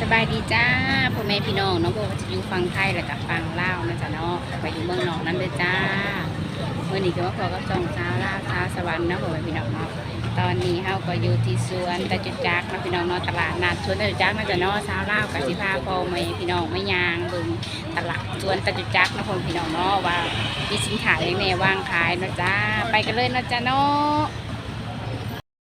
สบายดีจ้าพ่อแม่พี่น้องน้องโบก็จะอยู่ฟังไทยแล้วกับฟังลาวนะจ๊ะเนาะไปอยู่เมืองนอกนั่นเลยจ้าเมื่อนี้ก็ว่าพอกับจองสาวลาวสาสวรรค์นะพ่อแม่พี่น้องเนาะตอนนี้เฮาก็อยู่ที่สวนตะจุจักนะพี่น้องเนาะตลาดนัดสวนตะจุจักนะจ๊ะเนาะสาวลาวกับสิพาพ่อแม่พี่น้องไม่ยางเบิ่งตลาดสวนตะจุจักนะพ่อพี่น้องเนาะว่ามีสินค้าอย่างแน่วางขายนะจ้าไปกันเลยนะจ๊ะเนาะ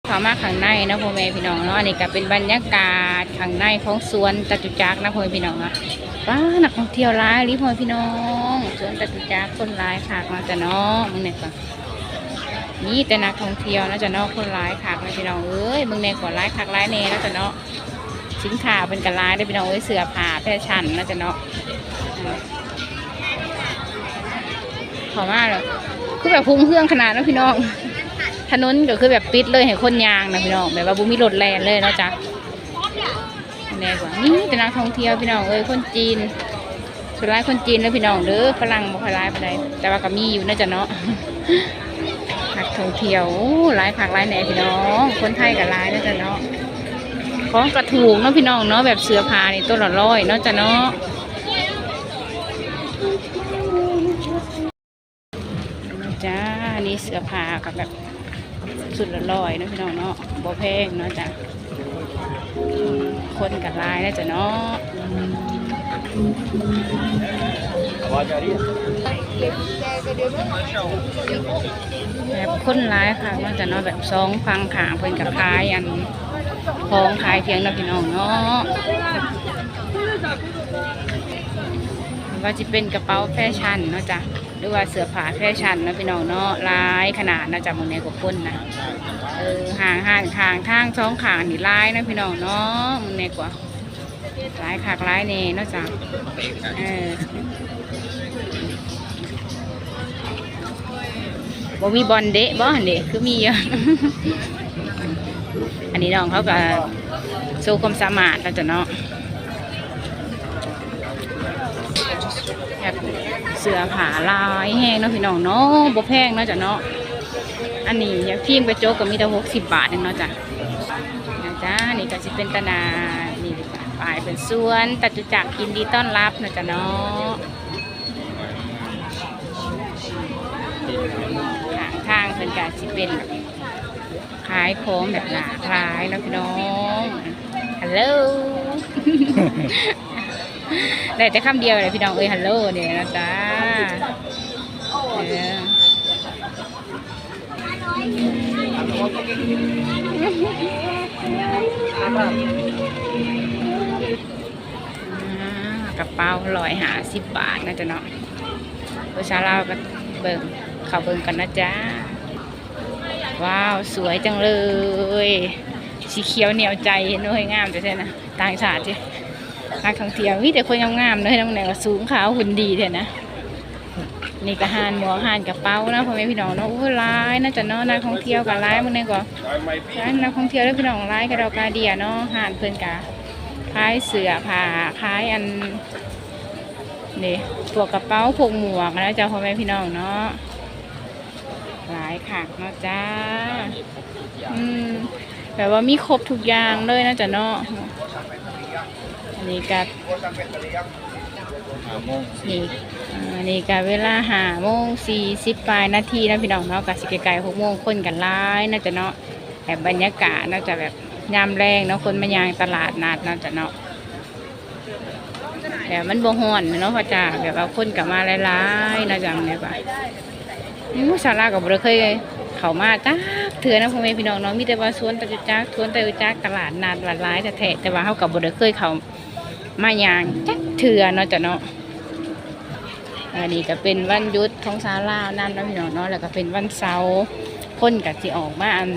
ข้ามาข้างในนะพ่อแม่พี่น้องเนาะอันนี้ก็เป็นบรรยากาศข้างในของสวนจตุจักรนะพ่อแม่พี่น้องเนาะว้านักท่องเที่ยวหลายรีพ่อแม่พี่น้องสวนจตุจักรคนหลายขากมาจะเนาะมึงเนี่ยก่อนนี่แต่นักท่องเที่ยวนะจะเนาะคนหลายขากนะพี่น้องเอ้ยมึงเนี่ยก่อนหลายขากหลายเน่นะจะเนาะสินค้าเป็นกันหลายได้พี่น้องเอ้ยเสือผ้าแฟชั่นนะจะเนาะขอมากเลยคือแบบพุ่งเครื่องขนาดนะพี่น้อง ถนนก็คือแบบปิดเลยให้คนยางนะพี่น้องแบบว่าบุมีรถแลนเลยเนาะจ๊ะแน่กว่านี่แต่นักท่องเที่ยวพี่น้องเอ้ยคนจีนส่วนร้ายคนจีนแล้วพี่น้องเด้อฝรั่งบ่ค่อยร้ายปานใดแต่ว่าก็มีอยู่นะจ๊ะเนาะนักท่องเที่ยวโอ้หลายผักหลายแหน่พี่น้อง คนไทยก็หลายนะจ๊ะเนาะของกระถูกเนาะพี่น้องเนาะแบบเสื้อผ้านี่ตัวละร้อยเนาะจ๊ะเนาะจ้าอันนี่เสื้อผ้ากับแบบ สุดละร้อยนะพี่น้องเนาะบ่แพงเนาะจ้ะคนกับลายนะจ๊ะเนาะแบบคนร้ายค่ะเนาจะเนาะแบบสองฟังขางเพิ่นกับขายอันของขายเพียงนะพี่น้องเนาะว่าจะเป็นกระเป๋าแฟชั่นเนาะจ้ะ หรือว่าเสื้อผ้าแฟชั่นนาะพี่น้องเนาะลายขนาดนะจ้ะหมันในกับคนนะเออห่างห่างทางทางสองขางนี่ร้ายนะพี่น้องเนาะมันแน่กว่าร้ายขากร้ายเน่นาะจ้ะเออบ่มีบอลเดะบ่เดะคือมีเยอะอันนี้น้องเขาก็โชว์ความสามารถแล้วจ้ะเนาะแบบ เสื้อผ้าลายแห้งเนาะพี่น้องเนาะบ่แพงเนาะจ้ะเนาะอันนี้ยางพิมพ์กระจกก็มีแต่หกสิบบาทเองเนาะจ้ะนะจ้านี่ก็จะเป็นตนานี่ดีกว่าปลายเป็นสวนตัดจุจักยินดีต้อนรับนะจ๊ะเนาะทางทางเป็นการสิเป็นขายของแบบหลากหลายเนาะพี่น้องฮัลโหล ได้แต่คำเดียวเลยพี่น้องเอ้ยฮัลโหลเนี่ยนะจ๊ะเอออ่ากระเป๋าลอยหาสิบบาทนะจ๊ะเนาะภาษาลาวก็เบิ่งเขาเบิ่งกันนะจ๊ะว้าว สวยจังเลย สีเขียวเหนียวใจเน้อยงามจะใช่นะต่างชาติ นักท่องเที่ยวมีแต่คนงามๆเลยน้องแนวสูงขาวหุ่นดีเถอะนะนี่ก็หานหมวกหานกระเป๋านะพ่อแม่พี่น้องเนาะโอ้ร้ายนะจ๊ะเนาะนักท่องเที่ยวกับร้ายมันนี่ก็ร้านนักท่องเที่ยวแล้วพี่น้องร้ายกระดอกกาเดียเนาะหานเพิ่อนกะคล้ายเสือผ้าคล้ายอันนี่พวกกระเป๋าพวกหมวกนะจ๊ะพ่อแม่พี่น้องเนาะหลายขากเนาะจ้าอืมแบบว่ามีครบทุกอย่างเลยนะจ๊ะเนาะ นนี้ก็นี่อันนี้ก็เวลาหาโมงสี่สิบปลายนาทีนะพี่น้องเนาะกะสิไกลๆหกโมงคนกันร้ายนะจ๊ะเนาะแบบบรรยากาศน่าจะแบบยามแรงเนาะคนมายางตลาดนัดเนาะจะเนาะแบบมันบ่ฮ้อนเนาะพ่อจ้าแบบว่าคนกลับมาหลายๆนะจังเนี่ยป่ะนี่มูซาลากับเราเคยเขามาจ้าเถื่อนะพ่อแม่พี่น้องเนาะมีแต่ว่าสวนตะจุจักสวนตะจุจักตลาดนัดหลายๆแต่แท้ๆแต่ว่าเขากับเราเคยเขา มายางจักเถื่อเนาะจ้ะเนาะอันนี้ก็เป็นวันยุดของซาลาวนั่นเนาะพี่น้องเนาะแล้วก็เป็นวันเสาร์คนกับที่ออกมาอัน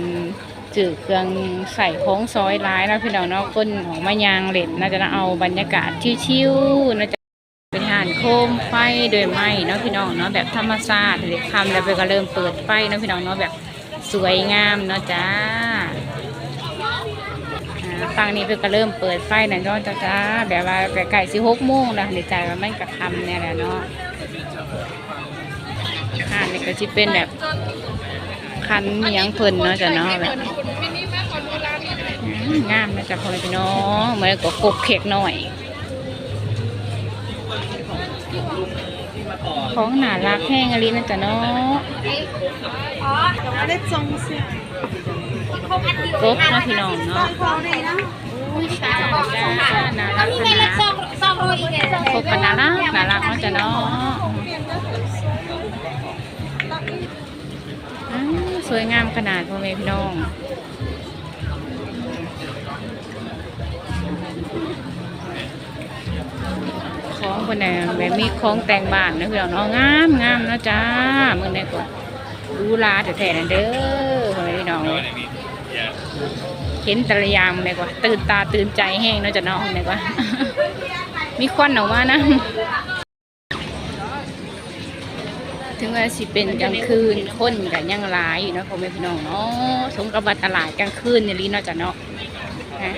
จืดเครื่องใส่โค้งซอยร้ายแล้วพี่น้องเนาะคนออกมายางเล่นน่าจะเอาบรรยากาศชิวๆน่าจะเป็นหานโคมไฟโดยไม้เนาะพี่น้องเนาะแบบธรรมชาติเลยทำแล้วไปก็เริ่มเปิดไฟเนาะพี่น้องเนาะแบบสวยงามเนาะจ้า ฟังนี้เพิ่นก็เริ่มเปิดไฟนะเนาะจ้าจ้าแบบว่าไก่สิหกโมงแล้วในใจว่ามันกระทำเนี่ยแหละเนาะอ่านนี่ก็จะเป็นแบบคันเมียงเพิ่นเนาะจ้ะเนาะแบบงามนะจ๊ะพ่อพี่น้องเหมือนกับกบเข็กหน่อย ของหนารักแห้งอลินะจ๊ะเนาะกบนะพี่น้องเนาะอุ้ยชาจ้าน่ารักนาดกบกันน่ารักน่ารักเนาะจ๊ะเนาะอืมสวยงามขนาดพ่อแม่พี่น้อง คนไหนแบบมีของแต่งบ้านนะพี่น้องเนางามงามนะจ้ามึงได้กดดูลาแท้ๆนั่นเด้อพี่น้องเห็นแต่ละอย่างเลยกว่าตื่นตาตื่นใจแห้งเนาะจะเนาะเลยกว่า มีควันออกมานะ ถึงว่าสิเป็นกลางคืนคนกันยังหลายอยู่นะพ่อแม่พี่น้องเนาะสมกับว่าตลาดกลางคืนนี่ลีเนาะจะเนาะฮะ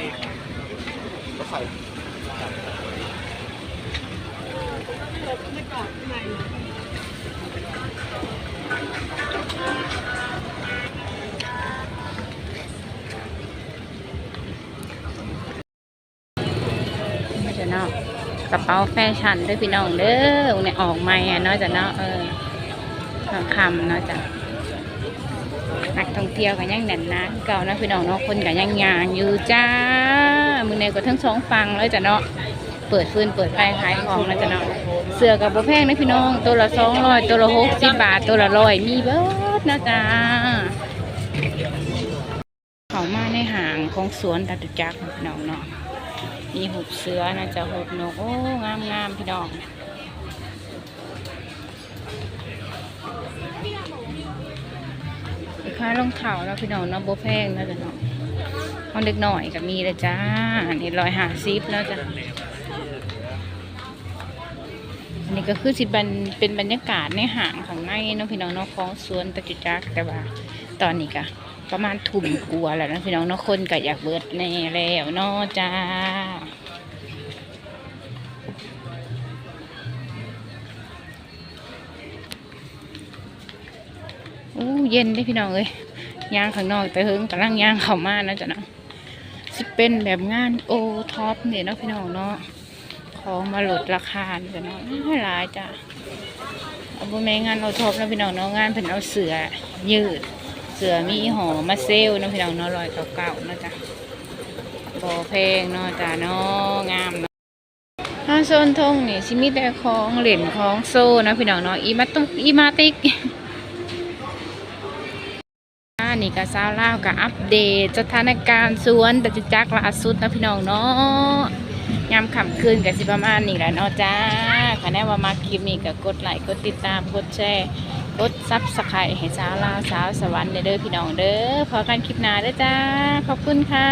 เนาะกระเป๋าแฟชั่นด้วยพี่น้องเด้อเนี่ยออกใหม่อะเนาะจะเนาะเออทองคำเนาะจ้ะนักท่องเที่ยวกันยังแน่นนะเก่านะพี่น้องเนาะคนกันยังยางอยู่จ้ามือในก็ทั้งสองฟังแล้วจ้ะเนาะเปิดฟืนเปิดไฟขายของแล้วจ้ะเนาะเสือกับโบแพงนะพี่น้องตัวละสองร้อยตัวละหกสิบบาทตัวละร้อยมีเบิร์ดนะจ้าเขามาในห่างของสวนตาตุจักรนะพี่น้องเนาะ มีหุบเสือนะจ๊ะหุบนก โอ้ งามงามพี่น้องคล้ายรองเท้าแล้วพี่น้องเนาะโบแพงนะจ๊ะเนาะเอาเล็กหน่อยก็มีเลยจ้า อันี่ร้อยหาสิบแล้วจ้ะอันนี้ก็คือสิบันเป็นบรรยากาศในห่างข้างในเนาะพี่น้องเนาะของสวนตะจุจักแต่ว่าตอนนี้ก็ ประมาณทุ่มกลัวาแล้วนะพี่น้องเนาะคนก็อยากเบิดแน่แล้วเนาะจ้าอู้เย็นได้พี่น้องเอ้ยย่างข้างนอกแต่เฮิงกำลังย่างเข้ามานะจ๊ะเนาะสิเป็นแบบงานโอท็อปเนี่ยนะพี่น้องเนาะของมาลดราคาจ้ะเนาะไม่หลายจ้ะเอาบุแม่งานโอท็อปนะพี่น้องเนาะงานเพิ่นเอาเสือยืด เสือมีหอมาเซลนะพี่น้องเนาะรอยเก่าๆเนาะจ้ะบอเพลงเนาะจ้ะเนาะงามเนาะถ้าโซนทงนี่ชิมีแต่ของเหรียญของโซ่นะพี่น้องเนาะอีมาตุกอีมาติกอ่านี่ก็ซาวล่าวกับอัปเดตสถานการณ์สวนตัจจักรล่าสุดนะพี่น้องเนาะยามค่ำคืนกับสิประมาณนี้แหละเนาะจ้าค่ะแน่ว่ามาคลิปนี้ก็กดไลค์กดติดตามกดแชร์ กดซับสไครต์ให้สาวลาวสาวสวรรค์เด้อพี่น้องเด้อพอกันคลิปหน้าเด้อจ้า ขอบคุณค่ะ